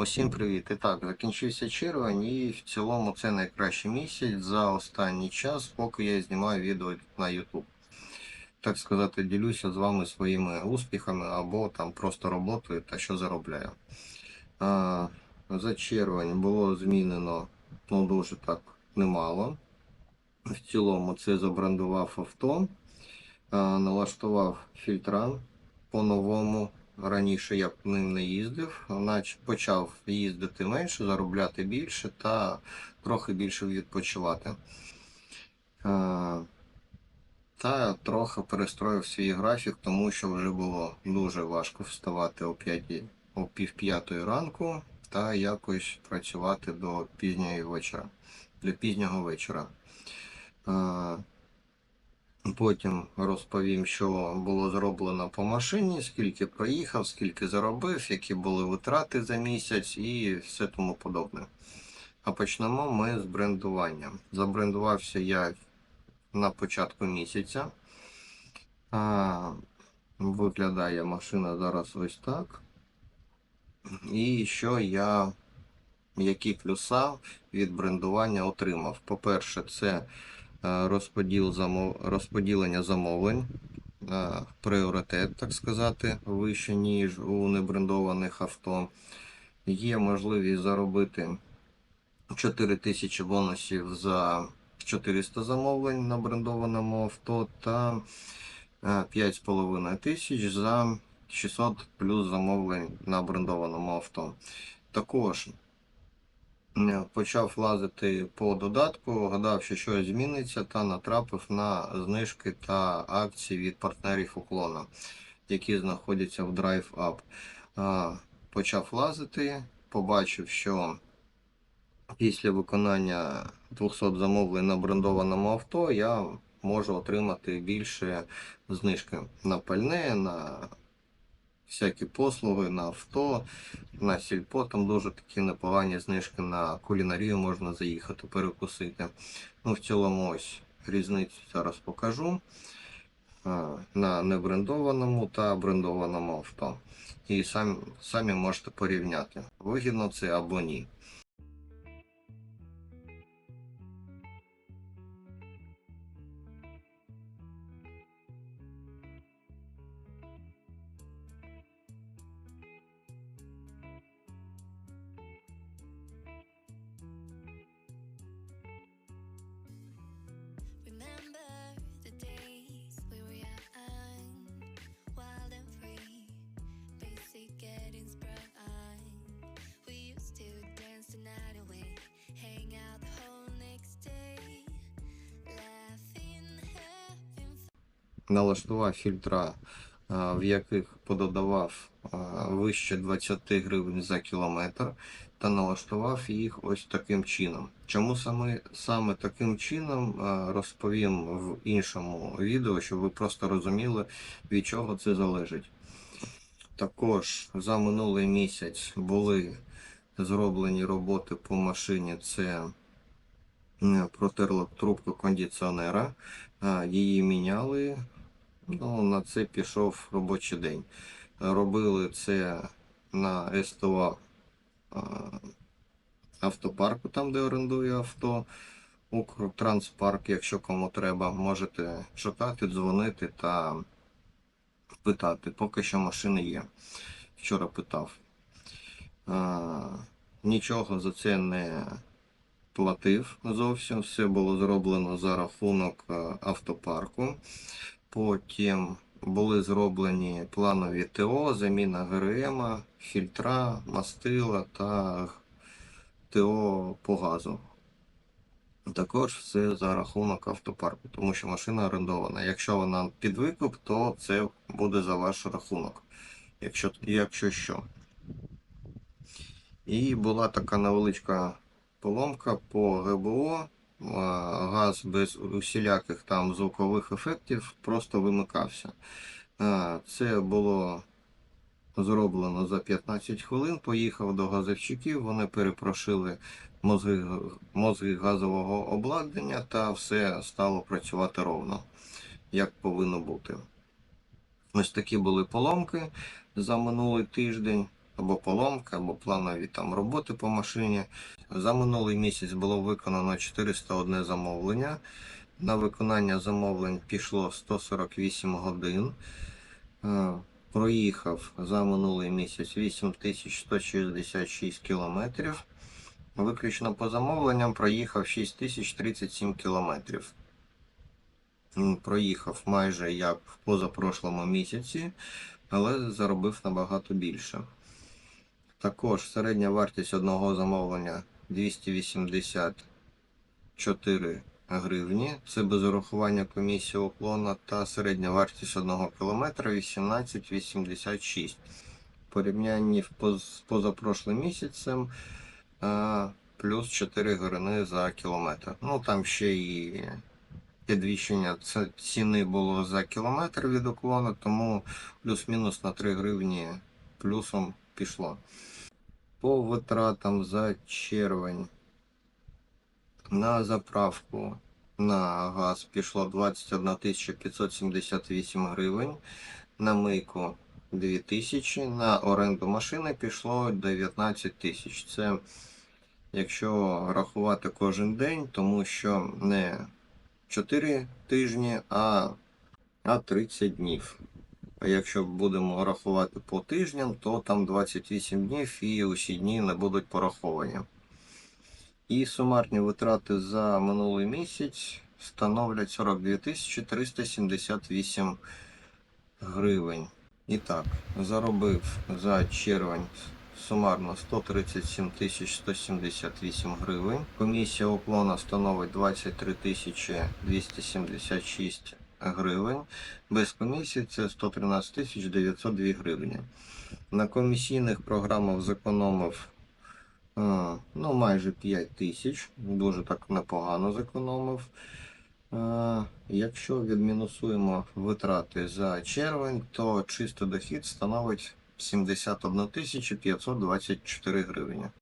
Усім привіт! І так, закінчився червень і в цілому це найкращий місяць за останній час, поки я знімаю відео на YouTube. Так сказати, ділюся з вами своїми успіхами або там просто роботою та що заробляю. А, за червень було змінено ну, дуже так немало. В цілому це забрендував авто, а, налаштував фільтра по-новому. Раніше я ним не їздив, наче почав їздити менше, заробляти більше та трохи більше відпочивати. Е, Та трохи перестроїв свій графік, тому що вже було дуже важко вставати о 5, о пів ранку та якось працювати до пізньої вечора, до пізнього вечора. Потім розповім, що було зроблено по машині, скільки проїхав, скільки заробив, які були витрати за місяць і все тому подобне. А почнемо ми з брендування. Забрендувався я на початку місяця. Виглядає машина зараз ось так. І що я, які плюса від брендування отримав? По-перше, це розподіл замов... розподілення замовлень, е, пріоритет, так сказати, вище, ніж у небрендованих авто. Є можливість заробити 4 тисячі бонусів за 400 замовлень на брендованому авто та е, 5,5 тисяч за 600 плюс замовлень на брендованому авто. Також е, почав лазити по додатку, гадав, що щось зміниться, та натрапив на знижки та акції від партнерів уклона, які знаходяться в Drive Up. Почав лазити, побачив, що після виконання 200 замовлень на брендованому авто я можу отримати більше знижки на пальне, на всякі послуги, на авто, на сільпо. Там дуже такі непогані знижки на кулінарію можна заїхати, перекусити. Ну, в цілому ось різницю зараз покажу на небрендованому та брендованому авто. І самі, самі можете порівняти, вигідно це або ні. Налаштував фільтра, в яких пододавав вище 20 гривень за кілометр, та налаштував їх ось таким чином. Чому саме, саме таким чином розповім в іншому відео, щоб ви просто розуміли, від чого це залежить. Також за минулий місяць були зроблені роботи по машині. Це м, протерла трубку кондиціонера, її міняли. Ну, на це пішов робочий день. Робили це на СТО автопарку, там де орендує авто. Укртранспарк, якщо кому треба, можете шукати, дзвонити та питати. Поки що машини є. Вчора питав. А, нічого за це не платив зовсім. Все було зроблено за рахунок автопарку. Потім були зроблені планові ТО, заміна ГРМ, фільтра, мастила та ТО по газу. Також все за рахунок автопарку, тому що машина орендована. Якщо вона під викуп, то це буде за ваш рахунок, якщо, якщо що. І була така невеличка поломка по ГБО. А, Газ без усіляких там звукових ефектів просто вимикався. Це було зроблено за 15 хвилин. Поїхав до газовщиків, вони перепрошили мозги, мозги газового обладнання та все стало працювати ровно, як повинно бути. Ось такі були поломки за минулий тиждень. Або поломка, або планові там роботи по машині. За минулий місяць було виконано 401 замовлення. На виконання замовлень пішло 148 годин. Е, Проїхав за минулий місяць 8166 кілометрів. Виключно по замовленням проїхав 6037 кілометрів. Проїхав майже як в позапрошлому місяці, але заробив набагато більше. Також середня вартість одного замовлення 284 гривні. Це без урахування комісії уклона та середня вартість одного кілометра 18,86. В порівнянні з позапрошлим місяцем плюс 4 гривни за кілометр. Ну там ще і підвищення ціни було за кілометр від уклону, тому плюс-мінус на 3 гривні плюсом пішло. По витратам за червень на заправку на газ пішло 21 578 гривень, на мийку 2000, на оренду машини пішло 19 тисяч. Це якщо рахувати кожен день, тому що не 4 тижні, а, а 30 днів. А якщо будемо рахувати по тижням, то там 28 днів і усі дні не будуть пораховані. І сумарні витрати за минулий місяць становлять 42 378 гривень. І так, заробив за червень сумарно 137 178 гривень. Комісія уклона становить 23 276 гривень. Без комісії це 113 902 гривні. На комісійних програмах зекономив е, ну, майже 5 тисяч. Дуже так непогано зекономив. Е, Якщо відмінусуємо витрати за червень, то чистий дохід становить 71 524 гривні.